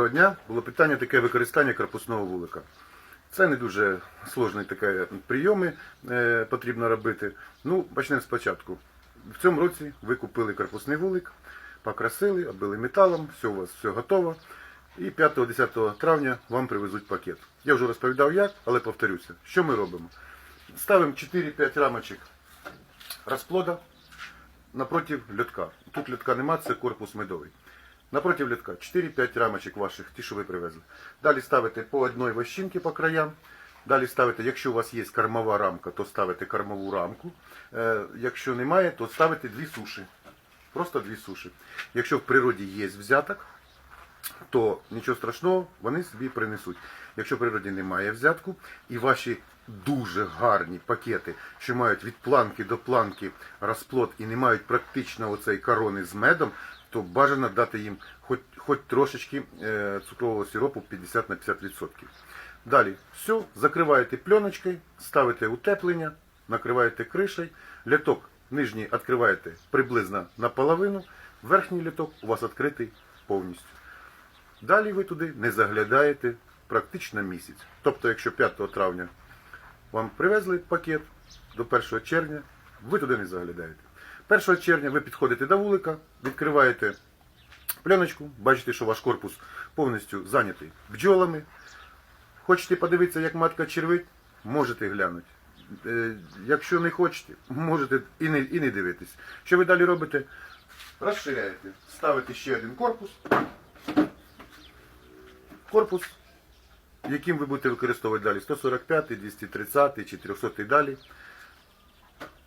Доброго дня. Було питання таке використання корпусного вулика. Це не дуже сложні таке прийоми е, потрібно робити. Ну, почнемо спочатку. В цьому році ви купили корпусний вулик, покрасили, оббили металом, все у вас все готово. І 5-10 травня вам привезуть пакет. Я вже розповідав як, але повторюся. Що ми робимо? Ставимо 4-5 рамочок розплода напротив льотка. Тут льотка нема, це корпус медовий. Напротив льотка 4-5 рамочок ваших, ті, що ви привезли. Далі ставите по одній вощинці по краям. Далі ставите, якщо у вас є кормова рамка, то ставите кормову рамку. Е, якщо немає, то ставите дві суші. Просто дві суші. Якщо в природі є взяток, то нічого страшного, вони собі принесуть. Якщо в природі немає взятку, і ваші дуже гарні пакети, що мають від планки до планки розплод і не мають практично оцей корони з медом, то бажано дати їм хоч, хоч трошечки е, цукрового сиропу 50 на 50%. Далі все, закриваєте пленочкою, ставите утеплення, накриваєте кришею, літок нижній відкриваєте приблизно наполовину, верхній літок у вас відкритий повністю. Далі ви туди не заглядаєте практично місяць. Тобто, якщо 5 травня вам привезли пакет до 1 червня, ви туди не заглядаєте. 1 червня ви підходите до вулика, відкриваєте пленочку, бачите, що ваш корпус повністю зайнятий бджолами. Хочете подивитися, як матка червить, можете глянути. Е, Якщо не хочете, можете і не, і не дивитись. Що ви далі робите? Розширяєте, ставите ще один корпус. Корпус, яким ви будете використовувати далі 145, 230, 400 і далі,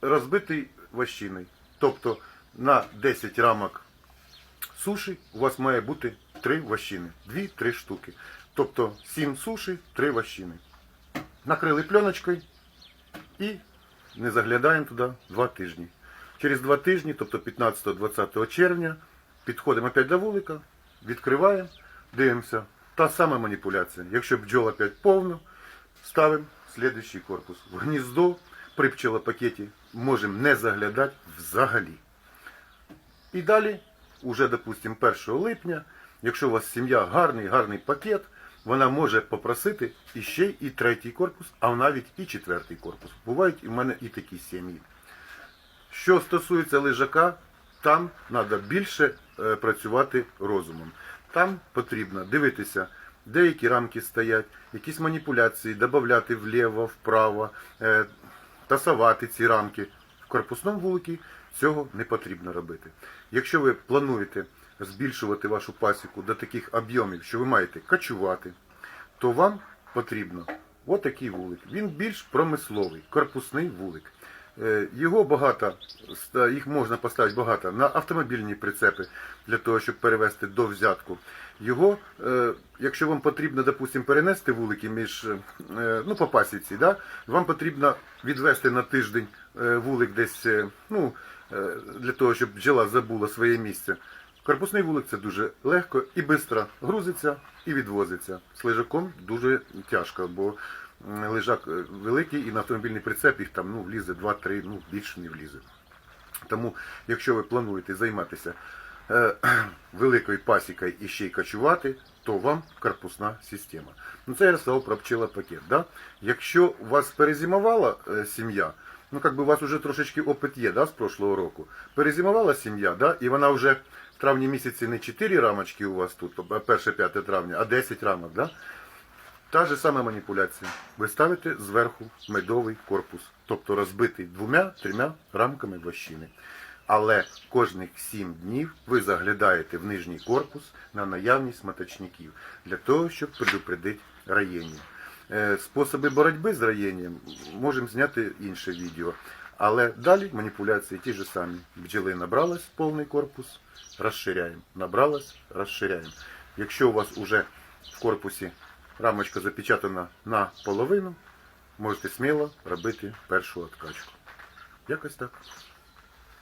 розбитий вощиною. Тобто на 10 рамок суші у вас має бути 3 вощини, 2-3 штуки. Тобто 7 суші, 3 вощини. Накрили пленочкою і не заглядаємо туди 2 тижні. Через 2 тижні, тобто 15-20 червня, підходимо опять до вулика, відкриваємо, дивимося. Та сама маніпуляція. Якщо бджол опять повно, ставимо слідуючий корпус. В гніздо при пчелопакеті можемо не заглядати взагалі. І далі, уже, допустимо, 1 липня, якщо у вас сім'я гарний, гарний пакет, вона може попросити іще і третій корпус, а навіть і четвертий корпус. Бувають в мене і такі сім'ї. Що стосується лежака, там треба більше е, працювати розумом. Там потрібно дивитися, де які рамки стоять, якісь маніпуляції, додати вліво, вправо, е, тасувати ці рамки. В корпусному вуликі цього не потрібно робити. Якщо ви плануєте збільшувати вашу пасіку до таких об'ємів, що ви маєте качувати, то вам потрібно отакий вулик. Він більш промисловий, корпусний вулик. Е, Його багато, їх можна поставити багато на автомобільні прицепи для того, щоб перевезти до взятку. Його, е, якщо вам потрібно, допустимо, перенести вулики між е, ну, по пасіці, да? вам потрібно відвести на тиждень е, вулик десь, е, ну, е, для того, щоб бджола забула своє місце. Корпусний вулик це дуже легко і швидко грузиться і відвозиться. З лежаком дуже тяжко, бо лежак е, великий і на автомобільний прицеп їх там ну, влізе 2-3, ну більше не влізе. Тому, якщо ви плануєте займатися е, великою пасікою і ще й качувати, то вам корпусна система. Ну це я розказав про пчелопакет. Да? Якщо у вас перезимувала е, сім'я, ну як би у вас вже трошечки опит є да, з прошлого року, перезимувала сім'я, да, і вона вже в травні місяці не 4 рамочки у вас тут, 1-5 травня, а 10 рамок. Да? Та ж сама маніпуляція. Ви ставите зверху медовий корпус, тобто розбитий двома-трьома рамками вощини. Але кожних 7 днів ви заглядаєте в нижній корпус на наявність маточників для того, щоб предупредити раєння. Е, Способи боротьби з раєнням можемо зняти інше відео. Але далі маніпуляції ті ж самі. Бджоли набралась повний корпус, розширяємо. Набралась, розширяємо. Якщо у вас уже в корпусі рамочка запечатана на половину, можете сміло робити першу откачку. Якось так.